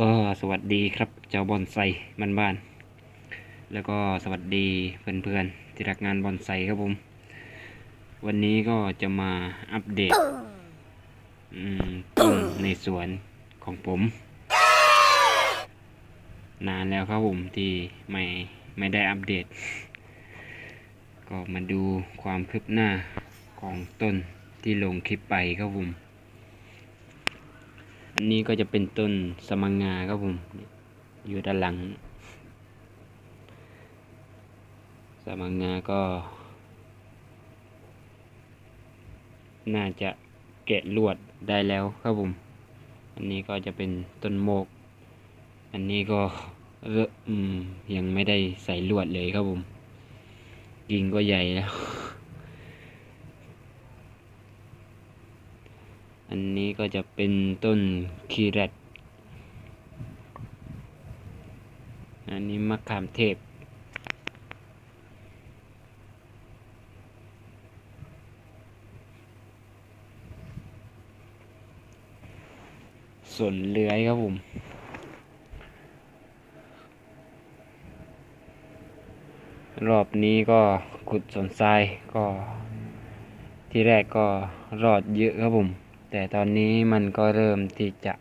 ก็สวัสดีครับเจ้าบอนไซบ้านบ้าน แล้วก็สวัสดีเพื่อนๆที่รักงานบอนไซครับผม วันนี้ก็จะมาอัปเดตต้นในสวนของผม นานแล้วครับผมที่ไม่ไม่ได้อัปเดต ก็มาดูความคืบหน้าของต้นที่ลงคลิปไปครับผม อันนี้ก็จะเป็นต้นสมังงาครับผม อยู่ด้านหลัง สมังงาก็ น่าจะแกะลวดได้แล้วครับผม อันนี้ก็จะเป็นต้นโมก อันนี้ก็เออืมยังไม่ได้ใส่ลวดเลยครับผม กิ่งก็ใหญ่แล้ว อันนี้ก็จะเป็นต้นคีแรตอันนี้มะขามเทพ ส่วนเลื้อยครับผมรอบนี้ก็ขุดสนทรายก็ที่แรกก็รอดเยอะครับผม แต่ตอนนี้มันก็เริ่มที่จะ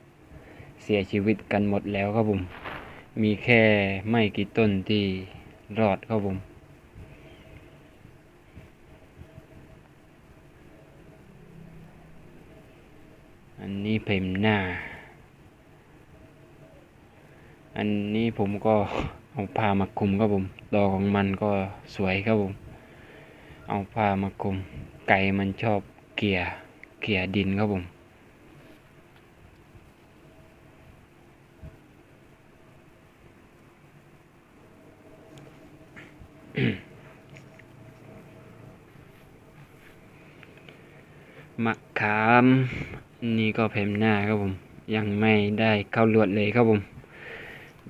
เสียชีวิตกันหมดแล้วครับผม มีแค่ไม่กี่ต้นที่รอดครับผมอันนี้เพมหน้า อันนี้ผมก็เอาผ้ามาคลุมครับผม ดอกของมันก็สวยครับผม เอาผ้ามาคลุม ไก่มันชอบเกี่ย เกี่ยดินครับผมมะขาม นี่ก็เพมหน้าครับผม ยังไม่ได้เข้าลวดเลยครับผม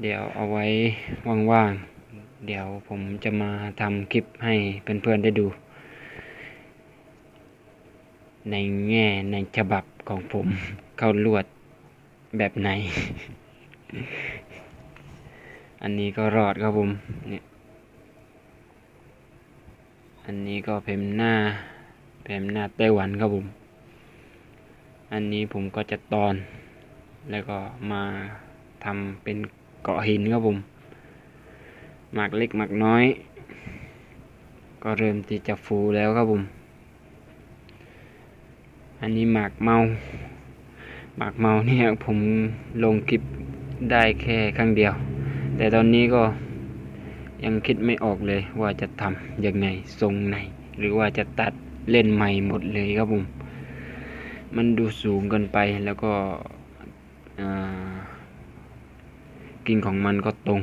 เดี๋ยวเอาไว้ว่างๆ เดี๋ยวผมจะมาทำคลิปให้เพื่อนๆได้ดู ในแง่ในฉบับของผมเข้าลวดแบบไหน อันนี้ก็รอดครับผมเนี่ยอันนี้ก็เพมหน้าเพมหน้าไต้หวันครับผม อันนี้ผมก็จะตอน แล้วก็มาทำเป็นเกาะหินครับผมหมากเล็กหมากน้อย ก็เริ่มที่จะฟูแล้วครับผม อันนี้หมากเมาหมากเมาเนี่ยผมลงคลิปได้แค่ครั้งเดียว แต่ตอนนี้ก็ยังคิดไม่ออกเลยว่าจะทำยังไงทรงไหน หรือว่าจะตัดเล่นใหม่หมดเลยครับผม มันดูสูงเกินไปแล้วก็กิ่งของมันก็ตรง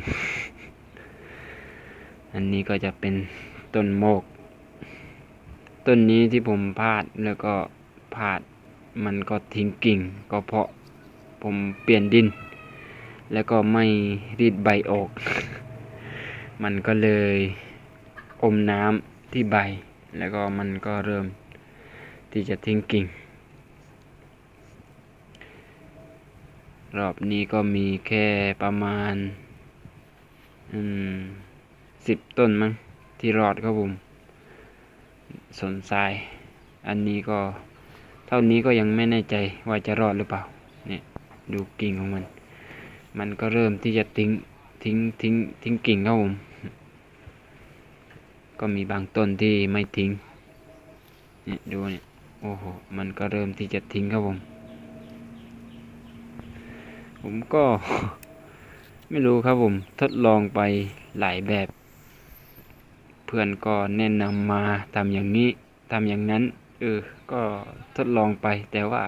อันนี้ก็จะเป็นต้นโมก ต้นนี้ที่ผมพลาดแล้วก็ พลาดมันก็ทิ้งกิ่ง ก็เพราะผมเปลี่ยนดิน แล้วก็ไม่รีดใบออก มันก็เลยอมน้ำที่ใบ แล้วก็มันก็เริ่มที่จะทิ้งกิ่ง รอบนี้ก็มีแค่ประมาณอืมสิบต้นมั้งที่รอดครับผมสนทราย อันนี้ก็ เท่านี้ก็ยังไม่แน่ใจว่าจะรอดหรือเปล่าเนี่ยดูกิ่งของมัน มันก็เริ่มที่จะทิ้งทิ้งทิ้งทิ้งกิ่งครับผมก็มีบางต้นที่ไม่ทิ้งเนี่ยดูเนี่ยโอ้โหมันก็เริ่มที่จะทิ้งครับผม ผมก็ ไม่รู้ครับผมทดลองไปหลายแบบ เพื่อนก็แนะนำมาทำอย่างนี้ทำอย่างนั้น เออ ก็ทดลองไปแต่ว่า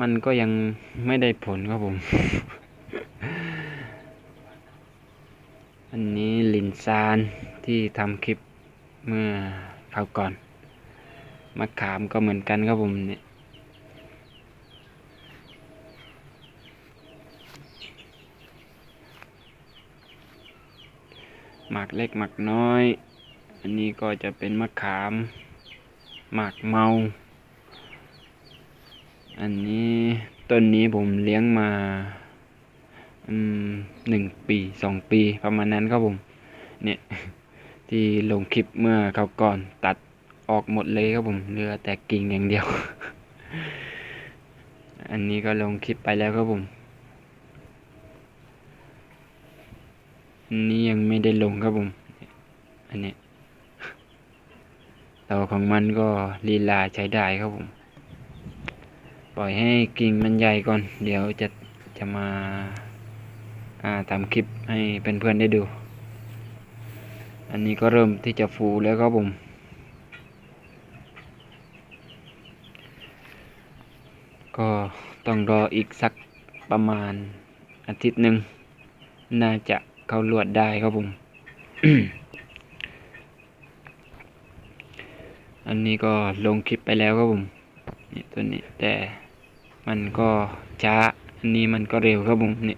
มันก็ยังไม่ได้ผลครับผม อันนี้ลินซานที่ทำคลิปเมื่อคราวก่อนมะขามก็เหมือนกันครับผมเนี่ยหมากเล็กหมากน้อย อันนี้ก็จะเป็นมะขาม หมากเมา อันนี้ต้นนี้ผมเลี้ยงมาหนึ่งปีสองปีประมาณนั้นครับผม เนี่ย ที่ลงคลิปเมื่อเขาก่อนตัดออกหมดเลยครับผมเหลือแต่กิ่งอย่างเดียว อันนี้ก็ลงคลิปไปแล้วครับผมอันนี้ยังไม่ได้ลงครับผม อันนี้ ต่อของมันก็ลีลาใช้ได้ครับผม ปล่อยให้กิ่งมันใหญ่ก่อน เดี๋ยวจะจะมาอ่าทำคลิปให้เพื่อนๆได้ดู อันนี้ก็เริ่มที่จะฟูแล้วครับผมก็ต้องรออีกสักประมาณอาทิตย์หนึ่ง น่าจะเข้าลวดได้ครับผม อันนี้ก็ลงคลิปไปแล้วครับผมนี่ตัวนี้แต่มันก็ช้า อันนี้มันก็เร็วครับผมนี่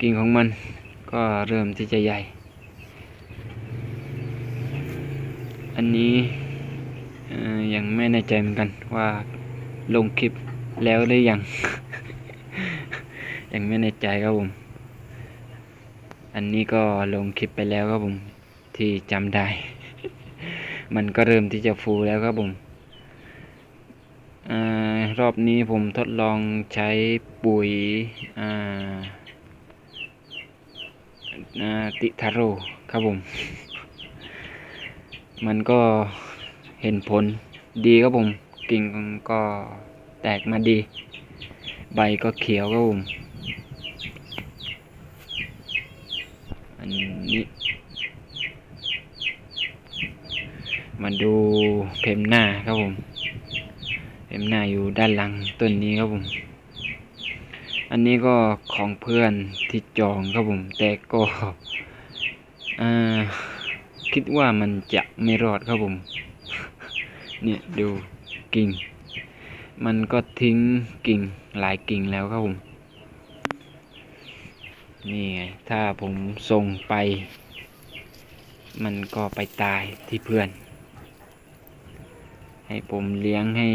กิ่งของมันก็เริ่มที่จะใหญ่ อันนี้ยังไม่แน่ใจเหมือนกันว่าลงคลิปแล้วหรือยัง ยังไม่แน่ใจครับผม อันนี้ก็ลงคลิปไปแล้วครับผมที่จำได้ มันก็เริ่มที่จะฟูแล้วครับผมอารอบนี้ผมทดลองใช้ปุ๋ยอ่าติทาโร่ครับผม มันก็เห็นผลดีครับผม กิ่งก็แตกมาดี ใบก็เขียวครับผม อันนี้ มาดูเพมหน้าครับผมเพมหน้าอยู่ด้านหลังต้นนี้ครับผม อันนี้ก็ของเพื่อนที่จองครับผม แต่ก็คิดว่ามันจะไม่รอดครับผม เนี่ยดูกิ่ง มันก็ทิ้งกิ่งหลายกิ่งแล้วครับผม นี่ไง ถ้าผมส่งไป มันก็ไปตายที่เพื่อน ให้ผมเลี้ยงให้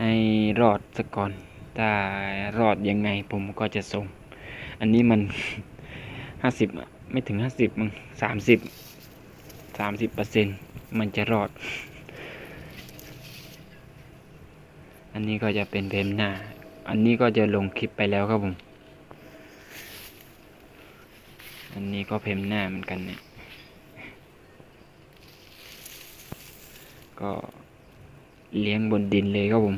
ให้รอดซะก่อน ถ้ารอดยังไงผมก็จะส่ง อันนี้มันห้าสิบไม่ถึงห้าสิบมั้งสามสิบสามสิบเปอร์เซ็นมันจะรอด อันนี้ก็จะเป็นเพมหน้า อันนี้ก็จะลงคลิปไปแล้วครับผม อันนี้ก็เพมหน้าเหมือนกันเนี่ย ก็เลี้ยงบนดินเลยครับผม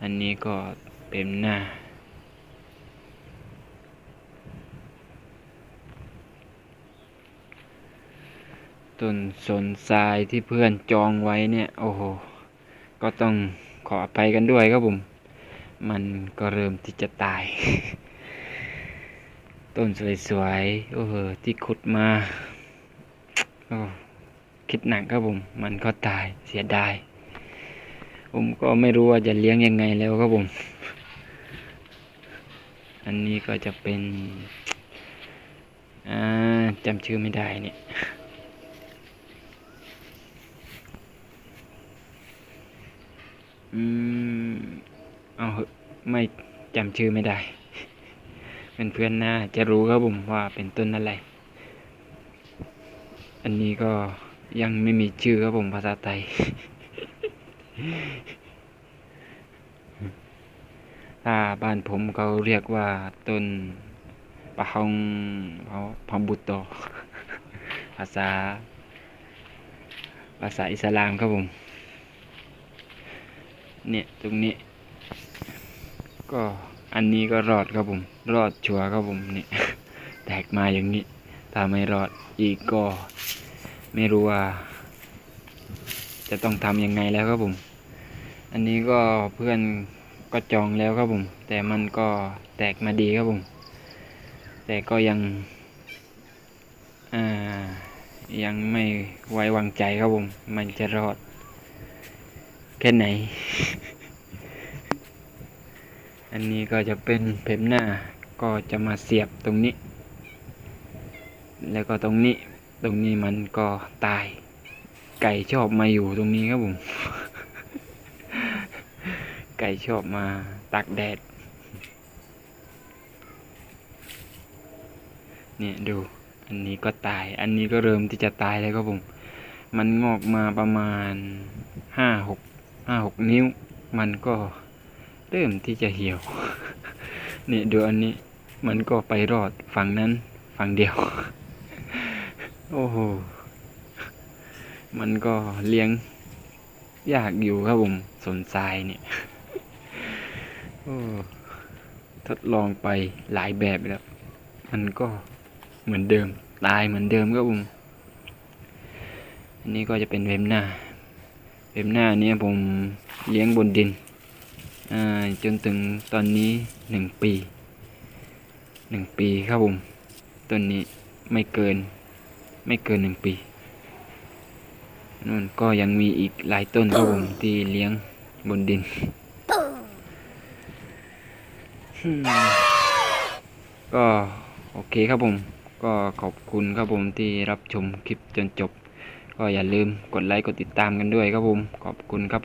อันนี้ก็เพมหน้า ต้นสนทรายที่เพื่อนจองไว้เนี่ย โอ้โห ก็ต้องขออภัยกันด้วยครับผม มันก็เริ่มที่จะตาย ต้นสวยๆ โอ้โห ที่ขุดมา โอ้ คิดหนักครับผม มันก็ตายเสียดาย ผมก็ไม่รู้ว่าจะเลี้ยงยังไงแล้วครับผม อันนี้ก็จะเป็นอ่าจำชื่อไม่ได้เนี่ยอืมเอาไม่จำชื่อไม่ได้ เป็นเพื่อนๆน่าจะรู้ครับผมว่าเป็นต้นอะไร อันนี้ก็ ยังไม่มีชื่อครับผมภาษาไทย ถ้าบ้านผมเขาเรียกว่าต้นปะฮองเขาพอมบุตโตภาษา ภาษาอิสลามครับผม เนี่ยตรงนี้ ก็อันนี้ก็รอดครับผม รอดชัวร์ครับผมเนี่ยแตกมาอย่างนี้ ถ้าไม่รอดอีกก็ ไม่รู้ว่า จะต้องทำยังไงแล้วครับผม อันนี้ก็เพื่อนก็จองแล้วครับผม แต่มันก็แตกมาดีครับผม แต่ก็ยังยังไม่ไว้วางใจครับผม มันจะรอด แค่ไหน อันนี้ก็จะเป็นเพมหน้าก็จะมาเสียบตรงนี้ แล้วก็ตรงนี้ ตรงนี้มันก็ตาย ไก่ชอบมาอยู่ตรงนี้ครับผม ไก่ชอบมาตักแดด เนี่ยดู อันนี้ก็ตาย อันนี้ก็เริ่มที่จะตายแล้วครับผม มันงอกมาประมาณห้าหกห้าหกนิ้ว มันก็เริ่มที่จะเหี่ยว เนี่ยดูอันนี้ มันก็ไปรอดฝั่งนั้นฝั่งเดียว โอ้โห มันก็เลี้ยงยากอยู่ครับผมสนทรายเนี่ยโอ้ทดลองไปหลายแบบแล้ว มันก็เหมือนเดิม ตายเหมือนเดิมครับผม อันนี้ก็จะเป็นเวมหน้า เวมหน้าเนี่ยผมเลี้ยงบนดินอ่าจนถึงตอนนี้หนึ่งปีหนึ่งปีครับผม ต้นนี้ไม่เกิน ไม่เกินหนึ่งปีนู่นก็ยังมีอีกหลายต้นครับผมที่เลี้ยงบนดิน ก็โอเคครับผม ก็ขอบคุณครับผมที่รับชมคลิปจนจบ ก็อย่าลืมกดไลค์กดติดตามกันด้วยครับผม ขอบคุณครับผม